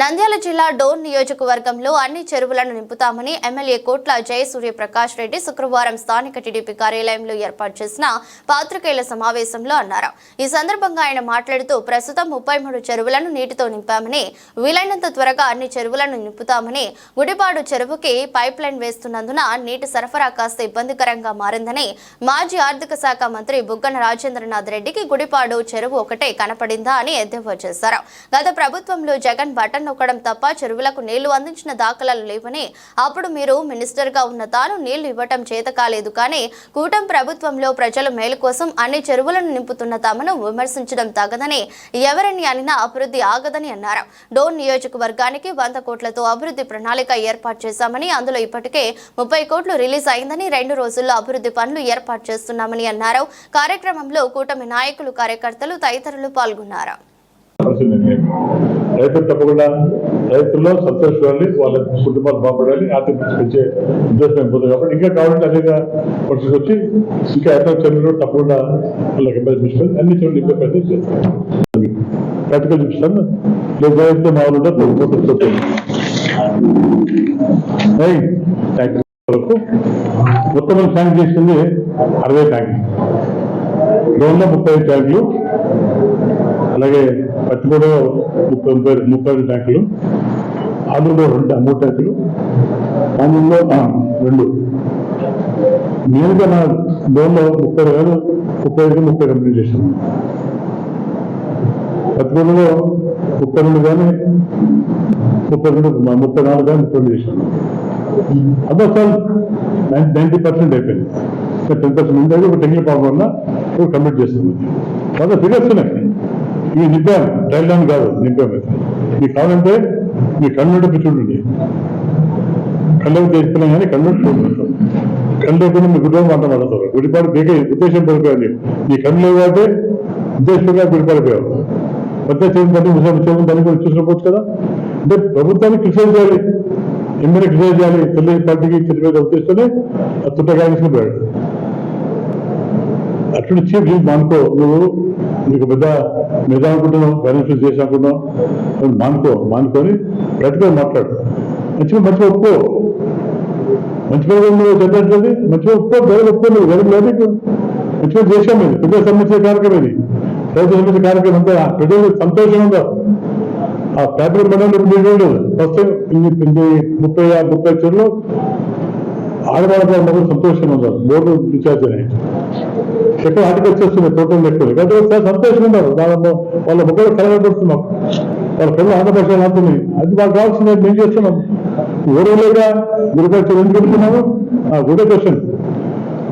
నంద్యాల జిల్లా డోన్ నియోజకవర్గంలో అన్ని చెరువులను నింపుతామని ఎమ్మెల్యే కోట్ల జయసూర్య ప్రకాష్ రెడ్డి శుక్రవారం స్థానిక టీడీపీ కార్యాలయంలో ఏర్పాటు చేసిన పాత్రికేయుల సమావేశంలో అన్నారు. ఈ సందర్భంగా ఆయన మాట్లాడుతూ ప్రస్తుతం ముప్పై మూడు చెరువులను నీటితో నింపామని వీలైనంత త్వరగా అన్ని చెరువులను నింపుతామని గుడిపాడు చెరువుకి పైప్ లైన్ వేస్తున్నందున నీటి సరఫరా కాస్త ఇబ్బందికరంగా మారిందని మాజీ ఆర్థిక శాఖ మంత్రి బుగ్గన రాజేంద్రనాథ్ రెడ్డికి గుడిపాడు చెరువు ఒకటే కనపడిందా అని ఎద్దేవా చేశారు. గత ప్రభుత్వంలో జగన్ బటన్ నొక్కడం తప్ప చెరువులకు నీళ్ళు అందించిన దాఖలాలు లేవని అప్పుడు మీరు మినిస్టర్గా ఉన్న తాను నీళ్ళు ఇవ్వటం చేత కాలేదు కానీ కూటమి ప్రభుత్వంలో ప్రజల మేలు కోసం అన్ని చెరువులను నింపుతున్న తమను విమర్శించడం తగదని ఎవరిని అనినా అభివృద్ధి ఆగదని అన్నారు. డోన్ నియోజకవర్గానికి వంద కోట్లతో అభివృద్ధి ప్రణాళిక ఏర్పాటు చేశామని అందులో ఇప్పటికే ముప్పై కోట్లు రిలీజ్ అయిందని రెండు రోజుల్లో అభివృద్ధి పనులు ఏర్పాటు చేస్తున్నామని అన్నారు. కార్యక్రమంలో కూటమి నాయకులు కార్యకర్తలు తదితరులు పాల్గొన్నారు. రైతులు తప్పకుండా రైతుల్లో సంతోషాలి వాళ్ళ కుటుంబాలు బాగుపడాలి ఆర్థిక పరిస్థితి పెంచే ఉద్దేశం అయిపోతుంది కాబట్టి. ఇంకా కావాలంటే అనేక పరిస్థితి వచ్చి ఇంకా ఎంతో చర్యలు తప్పకుండా వాళ్ళకి ఇబ్బంది చూపిస్తుంది అన్ని చోట్ల ఇంకా ప్రయత్నం చేస్తాం. ప్రాక్టికల్ చూపిస్తాను లేదు అయితే మామూలు వరకు మొత్తం ట్యాంక్ చేసింది అరవై ట్యాంక్ లోన్లో ముప్పై ఐదు ట్యాంకులు అలాగే పచ్చిపూడలో ముప్పై ముప్పై ముప్పై ఐదు ట్యాంకులు ఆలూరులో రెండు మూడు ట్యాంకులు ఆంధ్రలో రెండు. నేనుగా నా లోన్లో ముప్పై వేలు ముప్పై ఐదు ముప్పై కంప్లీట్ చేశాను. పచ్చిపూడలో ముప్పై రెండు కానీ ముప్పై రెండు ముప్పై నాలుగు కానీ ముప్పై చేశాను. అదో సార్ నైంటీ పర్సెంట్ అయిపోయింది. టెన్ పర్సెంట్ ఉండేది ఒక టెక్నికల్ ప్రాబ్లం వల్ల కంప్లీట్ చేస్తుంది చాలా ఫిగర్స్ ఉన్నాయి. ఇవి నింపాను డైలాన్ కాదు నింపాము మీకు కావాలంటే మీ కన్నుంటే చూడండి కళ్ళకు తెచ్చిపోయినా కానీ కన్నుంటే చూడండి కళ్ళు లేకుండా మీ కుటుంబం అంతా మాట్లాడతారు గుడిపాడు బీకే ఉద్దేశం పడిపోయింది నీ కళ్ళు లేవు కాబట్టి ఉద్దేశంగా గుడిపడిపోయావు పెద్ద చేయడం ముసలి చేయడం దాన్ని కూడా చూసుకోవచ్చు కదా? అంటే ప్రభుత్వాన్ని క్రిటిసైజ్ చేయాలి. ఎమ్మెల్యే క్రిటిసైజ్ చేయాలి. తెలుగు పార్టీకి చెప్పేది ఉద్దేశంతోనే తుట్టగా తీసుకుపోయాడు అటువంటి చీఫ్ జీప్ మానుకో. నువ్వు నీకు పెద్ద నిజం అనుకుంటున్నావు ఫైనాన్షియల్ చేసి అనుకుంటున్నావు. నువ్వు మానుకో మానుకొని గట్టిగా మాట్లాడు. మంచిగా మంచిగా ఒప్పుకో. మంచిగా నువ్వు చెప్పేది మంచిగా ఒప్పుకో గౌరవ ఒప్పుకో నువ్వు గౌరవ లేదు మంచిగా చేశాం ఇది ప్రజల సంబంధించిన కార్యక్రమం ఇది. ప్రజల సంబంధించిన కార్యక్రమం అంతా ప్రజలు సంతోషం ఉందా ఆ పేపర్ మండలం ఉండదు ఫస్ట్ ఇన్ని ముప్పై ఆరు ముప్పై చెట్లు ఆడవాళ్ళ మొదలు సంతోషంగా ఉన్నారు. బోర్డు విచారణ చెట్టు ఎక్కువ ఆర్టికల్స్ వస్తున్నాయి టోటల్ ఎక్కువ కాబట్టి చాలా సంతోషంగా ఉన్నారు. వాళ్ళ వాళ్ళ ముగ్గురు కలగబడుతున్నాం వాళ్ళ పిల్లలు ఆంధ్రభాష ఆడుతున్నాయి అది వాళ్ళు కావాల్సింది మేము చేస్తున్నాం. ఊరలేగా గురుపరిచయం ఎందుకు అనుకున్నాము ఆ గుడే క్వశ్చన్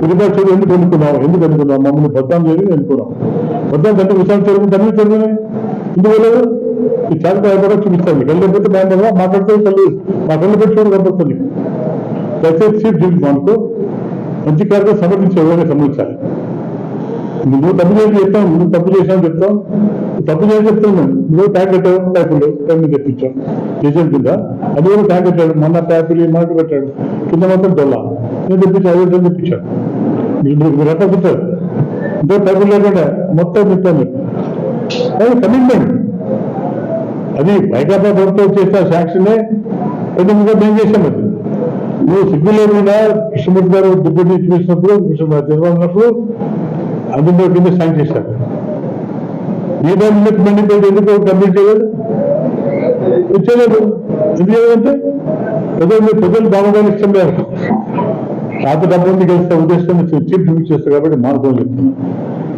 గురుపరిచయం ఎందుకు అనుకున్నాం ఎందుకు ఎన్నుకున్నాం మమ్మల్ని బద్దాం చేసి ఎన్నుకున్నాం బద్దాం కంటే విషయాలు జరుగుతుంది అన్ని జరుగుతున్నాయి ఎందుకు ఈ చాలా కూడా చూపిస్తాను కళ్ళు దాని వల్ల మాట్లాడితే కళ్ళు మా కళ్ళు పెట్టి చూడు కనపడుతుంది. దయచేసి చీఫ్ డ్యూటీ మనకు మంచి కార్యక్రమం సమర్థించే ఎవరైనా సంబంధించాలి నువ్వు తప్పు చేసి చెప్తాం నువ్వు తప్పు చేసావు చెప్తాం తప్పు చేసి చెప్తాం మేము నువ్వు ట్యాంక్ పెట్టావు ట్యాంకులు టైం తెప్పించాం రిజల్ట్ కింద. అది కూడా ట్యాంక్ పెట్టాడు. మొన్న ట్యాంకులు మాట పెట్టాడు. కింద మొత్తం దొల్ల నేను తెప్పించాను అదే విధంగా తెప్పించాను. మీరు మీరు ఎట్లా కూర్చోరు. ఇంకో ట్యాంకులు లేకుండా మొత్తం చెప్తాను. అది కమిట్మెంట్ అది వైకాపా ప్రభుత్వం చేసిన శాంక్షనే పెద్దగా మేము చేసాం అది? నువ్వు సిగ్గు లేకుండా కృష్ణమూర్తి గారు డిప్యూటీ చూసినప్పుడు చంద్రబాబు ఉన్నప్పుడు అందులో కింద సైన్ చేశారు ఈ దాని మండిపోయి ఎందుకు కంప్లీట్ చేయలేదు వచ్చేలేదు ఎందుకు చేయలేదంటే ప్రజలు ప్రజలు బాగుండాలని ఇష్టం లేదు పాత డబ్బుని కలిసిన ఉద్దేశం చీప్ డ్యూటీ చేస్తారు కాబట్టి మార్గం చెప్తున్నాను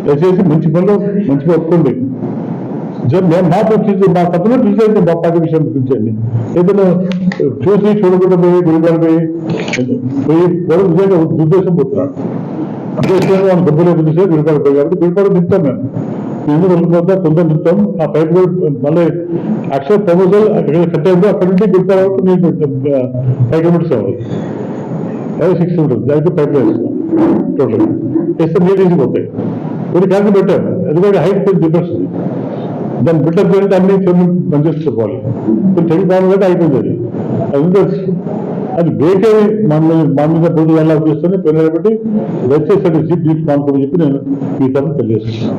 దయచేసి మంచి పనులు మంచిగా ఒప్పుకోండి మేము నేను మా చూసి మా తప్పులో చూసేది మా పార్టీ విషయం చూసేయండి ఏదైనా చూసి చూడకుండా పోయి గురుగారు పోయి పోయి ఉద్దేశం పోతున్నాడు ఉద్దేశంగా మనం డబ్బులు చూసే గురిపాడు పోయి కాబట్టి గురిపాడు నింపుతాం మేము. ఎందుకు వెళ్ళిపోతా తొందర నింపుతాం ఆ పైప్ కూడా మళ్ళీ యాక్చువల్ ప్రపోజల్ అక్కడ కట్ కట్టేది అక్కడ నుండి గురిపాడు వరకు నేను ఫైవ్ కిలోమీటర్స్ అవ్వాలి ఫైవ్ సిక్స్ కిలోమీటర్స్ దానికి పైప్ వేస్తాం టోటల్ చేస్తే నీళ్ళు తీసిపోతాయి కొన్ని క్యాన్సర్ పెట్టాము ఎందుకంటే హైట్ కొంచెం డిఫరెన్స్ ఉంది. దాన్ని బిల్డప్ చేయాలంటే అన్ని చెల్లి పనిచేసుకోవాలి కొంచెం చెడు కావాలంటే అయిపోయింది అది. అది అది బేకే మన మన మీద బుద్ధి ఎలా చేస్తుంది పిల్లలు పెట్టి దయచేసి అది జీప్ జీప్ కానుకోని చెప్పి నేను ఈ తరఫు తెలియజేస్తున్నాను.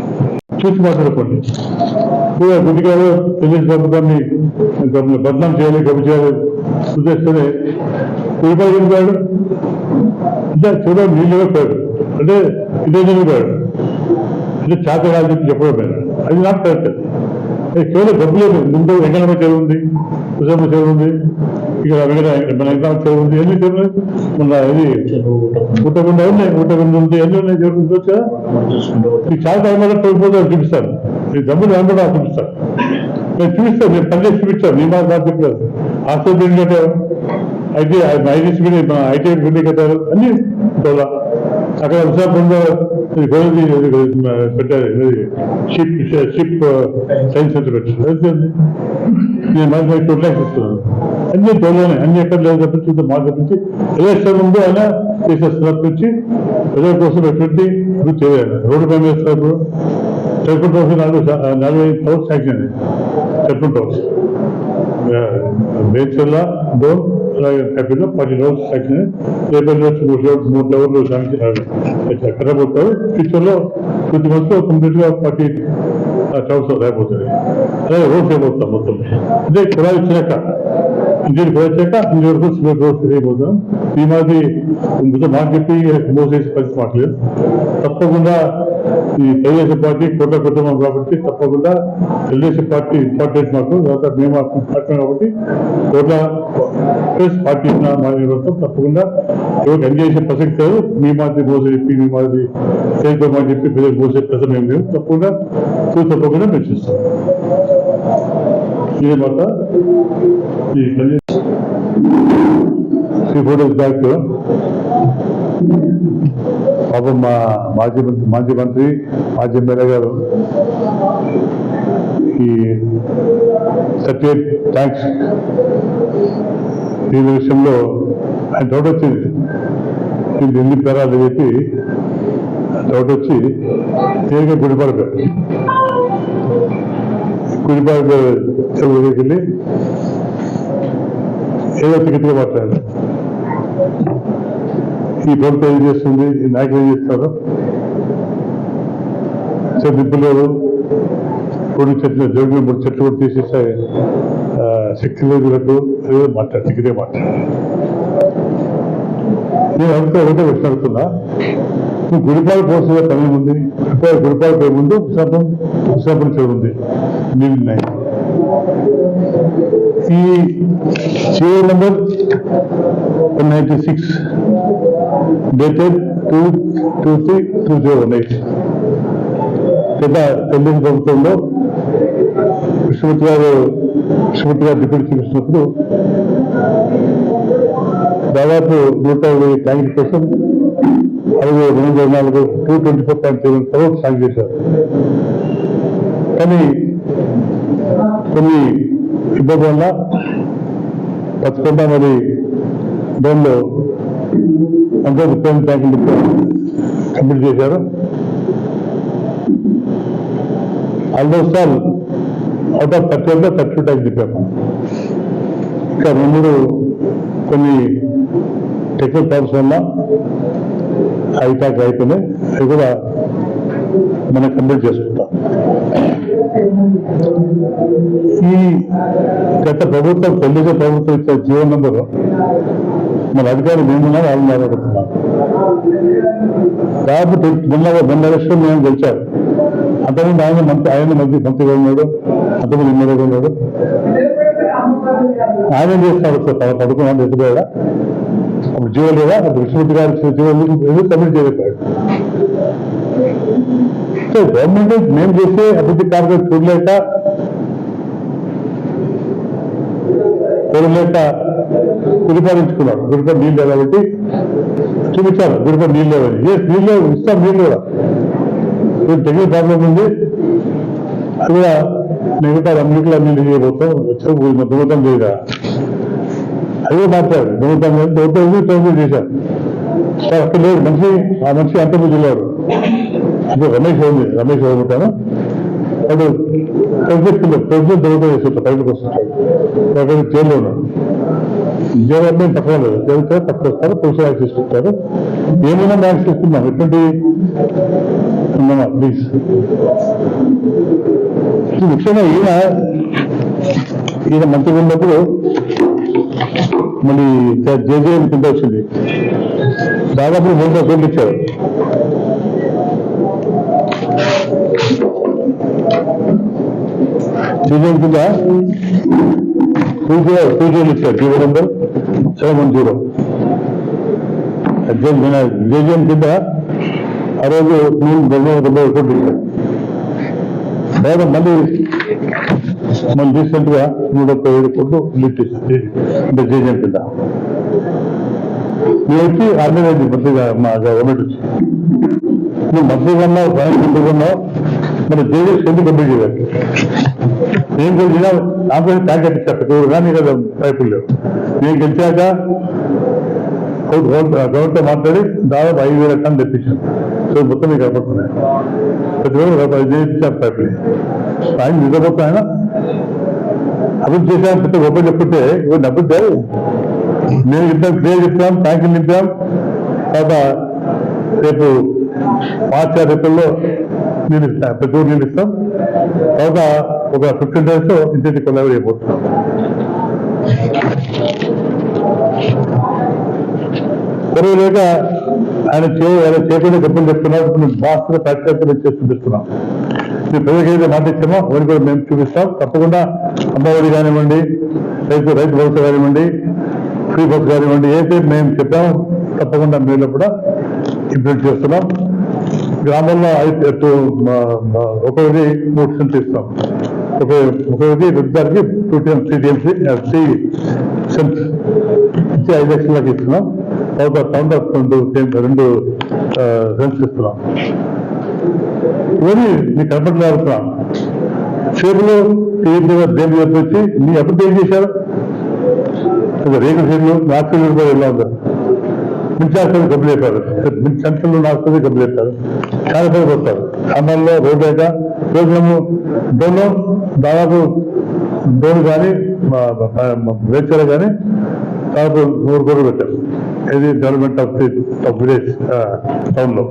చూసి మాట్లాడుకోండి కూడా గుడిగారు తెలుగు ప్రభుత్వాన్ని బదనాం చేయాలి గబ్బు చేయాలి ఉద్దేశిస్తే కుడిపాడు చనిపోయాడు అంటే చూడండి నీళ్ళు పోయాడు అంటే ఇదే జరిగిపోయాడు అంటే చాతరాలు చెప్పి చెప్పడం అది నాకు కరెక్ట్ కేవలం డబ్బులు ముందు వెంకటమ్మ చెరువు ఉంది కుసమ్మ చెరువు ఉంది ఇక్కడ వెంకట మన చెరువు ఉంది. ఎన్ని చెరువులు? మన ఇది? పుట్టకుండా ఉన్నాయి. పుట్టకుండా ఉంది. ఎన్ని ఉన్నాయి చెరువులు? వచ్చా? ఈ చాలా టైంలో కోల్పోతే చూపిస్తాను ఈ డబ్బులు అందరూ చూపిస్తాను నేను చూపిస్తాను. నేను పని చేసి చూపించాను. నీ మాట నాకు చెప్పలేదు. హాస్టల్ బిల్డింగ్ కట్టారు. అయితే ఐటీసీ బిల్డింగ్ బిల్డింగ్ కట్టారు. అన్ని అక్కడ విశాఖపట్నంలో పెట్టారు. షిప్ షిప్ సైన్స్ సెంటర్ పెట్టారు. నేను మనకి టూ ల్యాక్స్ ఇస్తున్నాను అన్ని తోలోనే అన్ని ఎక్కడ లేదు తప్పించి ఇంత మాట తప్పించి ఎలక్షన్ ముందు ఆయన చేసేస్తున్నారు తప్పించి ప్రజల కోసం ఎటువంటి ఇప్పుడు చేయాలి. రోడ్డు పని చేస్తారు. ఇప్పుడు నాలుగు నలభై టవర్స్ శాంక్షన్ అయింది చెప్పుకుంటూ వస్తుంది డోర్ డోన్ అలాగే హ్యాపీలో పది రోజులు తగ్గిన రేపటి రోజు మూడు రోజులు మూడు టవర్లు శాంక్షన్ కట్టబోతారు ఫ్యూచర్లో కొద్ది మంత్స్లో కంప్లీట్గా ఫార్టీ టవర్స్ అయిపోతుంది అలాగే రోడ్స్ అయిపోతాం మొత్తం ఇదే కుళాయి ఇచ్చినాక ఇంటికి వచ్చాక అన్ని వరకు సిమెంట్ రోడ్స్ అయిపోతాం ఈ మాది ముందు మాట చెప్పి మోసేసి పరిస్థితి మాట్లేదు తప్పకుండా ఈ తెలుగుదేశం పార్టీ కోట కుటుంబం కాబట్టి తప్పకుండా తెలుగుదేశం పార్టీ ఇంపార్టెంట్ మాకు. తర్వాత మేము పార్టీ కాబట్టి కోట ప్లస్ పార్టీ ఉన్న మా నిమిత్తం తప్పకుండా. ఎవరికి ఎంజాయ్ చేసే ప్రసక్తి లేదు. మీ మాది మోస చెప్పి మీ మాది చేద్దామని చెప్పి ప్రజలకు మోసే ప్రసక్తి ఏం లేదు. తప్పకుండా చూసి తప్పకుండా మేము చేస్తాం. ఇదే మాట ఈ త్రీ ఫోర్ డేస్ బ్యాక్. పాపం మా మాజీ మాజీ మంత్రి మాజీ ఎమ్మెల్యే గారు ఈ సర్టిఫికేట్ ట్యాంక్స్ ఈ విషయంలో ఆయన డౌట్ వచ్చింది ఇది ఎన్ని పెరాలి చెప్పి డౌట్ వచ్చి తేలిక గుడిపడిపోయాడు గుడిపడి చెరువు ఊరికి వెళ్ళి ఏదో టికెట్గా మాట్లాడారు ఈ ప్రభుత్వం ఏం చేస్తుంది ఈ నాయకులు ఏం చేస్తారు చదింపు లేదు కొన్ని చెట్లు జోగులు మూడు చెట్లు కూడా తీసేసే శక్తి లేదు వీళ్ళకు ఏదో మాట్లాడు టికెటే మాట్లాడు నేను అంతా ఒకటే ప్రశ్న అడుగుతున్నా నువ్వు గుడిపాలు పోసే పని ఉంది గుడిపాలు గుడిపాలు పోయే ముందు విశాఖం విశాఖం చెరువు ఉంది నీళ్ళు ఈ serial number one ninety six dated two two three two zero one eight గత తెలుగు ప్రభుత్వంలో కృష్ణమూర్తి గారు కృష్ణమూర్తి గారు డిప్యూటీ చీఫ్ ఇచ్చినప్పుడు దాదాపు నూట ఇరవై ట్యాంక్ కోసం అరవై రెండు వందల నాలుగు two twenty four point seven crores సాగు చేశారు. కానీ కొన్ని ఇబ్బంది వల్ల బతుకుండా మరి డోన్లో అందరూ రిపేర్ ట్యాంకులు కంప్లీట్ చేశారు. Almost all out of thirty అంటే థర్టీ ట్యాంక్ తిప్పాము ఇంకా రెండు కొన్ని టెక్నికల్ ప్రాబ్లమ్స్ వల్ల అవి ట్యాంక్ అయిపోయినాయి అవి కూడా మనం కంప్లీట్ చేసుకుంటాం. ఈ గత ప్రభుత్వం తెలుగు ప్రభుత్వం ఇచ్చే జీవో నంబరు మన అధికారులు మేమున్నా వాళ్ళు మాట్లాడుతున్నాం కాబట్టి మొన్న మొన్న లక్షలు మేము గెలిచారు అంతకుముందు ఆయన మంత్రి ఆయన మంత్రి మంత్రిగా ఉన్నాడు అంతకుముందు ఎమ్మెల్యేగా ఉన్నాడు ఆయన ఏం చేస్తారు సార్ పడుకున్నాడు కూడా అప్పుడు జీవో లేదా అప్పుడు విష్ణుమూర్తి గారు జీవో ఎందుకు కమిట్ చేయలేకపోయాడు సో గవర్నమెంట్ మేము చేసే అభివృద్ధి కార్యక్రమం చూడలేక చూడలేక గురిపాలించుకున్నారు గురిపడి నీళ్ళు లేవు కాబట్టి చూపించాలి. గురిపడి నీళ్ళు లేవని ఏ నీళ్ళు? లేవు ఇస్తాం నీళ్ళు కూడా. టెక్నికల్ ప్రాబ్లం ఉంది. అది కూడా మిగతా అన్నింటిలో అన్ని చేయబోతాం వచ్చి దొంగతం చేయగా అదే మాట్లాడారు. మాట్లాడు దొంగతం తొమ్మిది చేశారు. సార్ అక్కడ లేదు. మనిషి ఆ మనిషి అంతమంది వెళ్ళారు ఇప్పుడు రమేష్ ఉంది రమేష్ ఉంటాను వాడు ప్రెసిడెంట్ ప్రెసిడెంట్ దొంగతం చేస్తుంటాడు బయటకు వస్తుంటాడు వాడు జైల్లో ఉన్నాడు. జైలు పక్కన లేదు. చదివితే పక్కన వస్తారు పురుష ర్యాంక్ తీసుకుంటారు ఏమైనా ర్యాంక్స్ ఇస్తున్నాం ఎటువంటి ప్లీజ్ ముఖ్యంగా ఈయన ఈయన మంత్రిగా ఉన్నప్పుడు మళ్ళీ జేజేఎం కింద వచ్చింది. దాదాపు మూడు వందల కోట్లు ఇచ్చారు. జేజేఎం కింద టూ జీరో టూ జీరో ఇచ్చారు zero number seven one zero JJM కింద ఆ రోజు మూడు వందల డెబ్బై కోట్లు ఇచ్చారు తర్వాత మళ్ళీ మళ్ళీ రీసెంట్గా నూట ముప్పై ఏడు కోట్లు లిఫ్ట్ ఇచ్చింది అంటే జేజేఎం కింద నేను వచ్చి ఆర్మీ అయింది మంత్రిగా మా గవర్నమెంట్ వచ్చి నువ్వు మంత్రిగా నేను గెలిచినా నాకు ప్యాకెట్ ఇచ్చా ప్రతి ఊరు కానీ కదా పైపులు. లేవు నేను గెలిచాక గవర్నమెంట్ మాట్లాడి దాదాపు ఐదు వేల టన్ తెప్పించాను. సో మొత్తం మీకు కనపడుతున్నాయి ప్రతి ఒక్కరు ఒక ఐదు వేలు పైపులు. ఆయన నిద్రపోతా ఆయన అభివృద్ధి చేశాను ప్రతి గొప్ప చెప్తే ఇవన్నీ అభివృద్ధి నేను చెప్పాను క్లియర్ చెప్తాం ట్యాంకులు నింపాం. తర్వాత రేపు మార్చి ఏప్రిల్లో నేను ఇస్తాను ప్రతి ఊరు నీళ్ళు ఇస్తాం. తర్వాత ఒక ఫిఫ్టీన్ డేస్లో ఇంటింటి కొలాబరి అయిపోతున్నాం కొరవ లేక ఆయన చే ఆయన చేయకుండా గొప్పలు చెప్తున్నారు ఇప్పుడు బాస్గా ప్రాక్టికల్ చేసి చూపిస్తున్నాం. మీ ప్రజలకు ఏదైతే మాట ఇచ్చామో వారికి కూడా మేము చూపిస్తాం. తప్పకుండా అమ్మఒడి కానివ్వండి రైతు రైతు భరోసా కానివ్వండి ఫ్రీ బస్ కానివ్వండి ఏదైతే మేము చెప్పామో తప్పకుండా మీరు కూడా ఇంప్లిమెంట్ చేస్తున్నాం. గ్రామంలో ఐదు ఎత్తు ఒకరిది మూడు సెంట్లు ఇస్తాం ఒక ఒకరిది వృద్ధానికి two ten three tens three cents ఇచ్చి ఐదు లక్షలకి ఇస్తున్నాం. తర్వాత టౌన్ రెండు రెండు సెంట్స్ ఇస్తున్నాం. ఇవన్నీ మీకు కనపడలేదు షేపులో ఏంటి దేని చెప్పేసి వచ్చి మీ అభివృద్ధి ఏం చేశారు? అది రేకుల షెడ్లు నాలుగు ఎలా ఉందా? మించి హాస్పిటల్ డబ్బులు చెప్పారు మించి సెంటర్లో హాస్పిటల్ డబ్బులు చెప్పారు చాలా పేరు వస్తారు ఖమ్మంలో రోడ్డు లేక రోజులము డోన్లో దాదాపు డోన్ కానీ వేచర్ కానీ దాదాపు నూరు కోట్లు పెట్టారు. ఇది development of the of village టౌన్లో.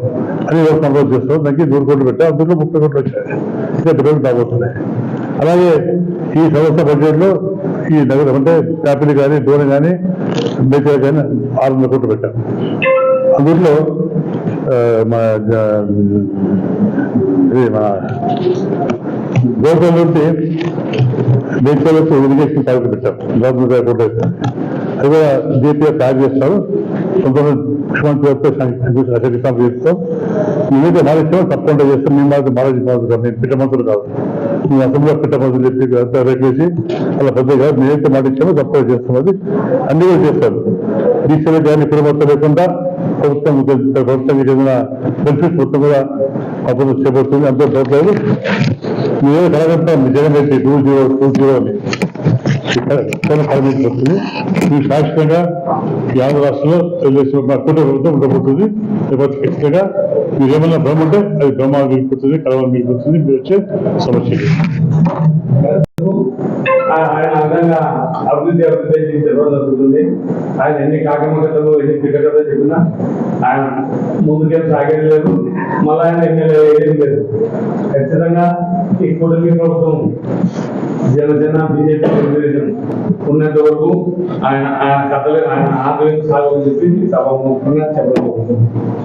అది ఒక కంట్రోల్ చేస్తాం దానికి నూరు కోట్లు పెట్టారు. అందులో ముప్పై కోట్లు వచ్చాయి. ఇంకా డెవలప్మెంట్ అవబోతున్నాయి అలాగే ఈ సంవత్సర బడ్జెట్లో ఈ నగరం అంటే ట్యాపిల్ కానీ డోన్ కానీ మేచర్ ఆరు వందల కోట్లు పెట్టాం. అందులో మా జ- ఇది మా గోకులం నుండి ఇరిగేషన్ ప్రాజెక్ట్ పెట్టాం గవర్నమెంట్ కోట్లు అది కూడా జీపీఎస్ తయారు చేస్తారు కొంతమంది ముఖ్యమంత్రి వస్తే అధికారం చేస్తాం మేమైతే మానేస్తామో తప్పకుండా చేస్తాం. మేము మాత్రం మానేసి కాదు కాదు మేము పిట్టమంతులు కాదు. మేము అసెంబ్లీలో పిట్టమంతులు చెప్పి అంతా అలా పెద్ద కాదు. మేమైతే మాట తప్పకుండా చేస్తాం అది అన్ని కూడా చేస్తారు. డీసీలు కానీ ఇప్పుడు లేకుండా ప్రభుత్వం ప్రభుత్వానికి చెందిన బెనిఫిట్స్ మొత్తం కూడా అప్పుడు చేపడుతుంది. అంతా చూడలేదు మీరే కలగంతా Jagan Reddy two zero two zero అని. ఇక్కడ పరిమితి వస్తుంది ఈ శాశ్వతంగా ఈ ఆంధ్ర రాష్ట్రంలో తెలుగుదేశం మా కుటుంబ ప్రభుత్వం ఉండబోతుంది. లేకపోతే ఖచ్చితంగా మీరు ఏమైనా భ్రమ ఉంటే అది భ్రమ మిగిలిపోతుంది కలవ మిగిలిపోతుంది మీరు వచ్చే సమస్య ఆయన అందంగా అభివృద్ధి అభివృద్ధి చేసి చెప్పడం జరుగుతుంది ఆయన ఎన్ని కాకమగతలు ఎన్ని క్రికెటర్లు చెప్పినా ఆయన ముందుకేం సాగేది లేదు. మళ్ళీ ఆయన ఎమ్మెల్యే ఏం లేదు. ఖచ్చితంగా ఈ కూటమి ప్రభుత్వం జనసేన బీజేపీ తెలుగుదేశం ఉన్నంత వరకు ఆయన ఆయన కథలు ఆయన ఆదరణ సాగు చెప్పి సభ చెప్పడం జరుగుతుంది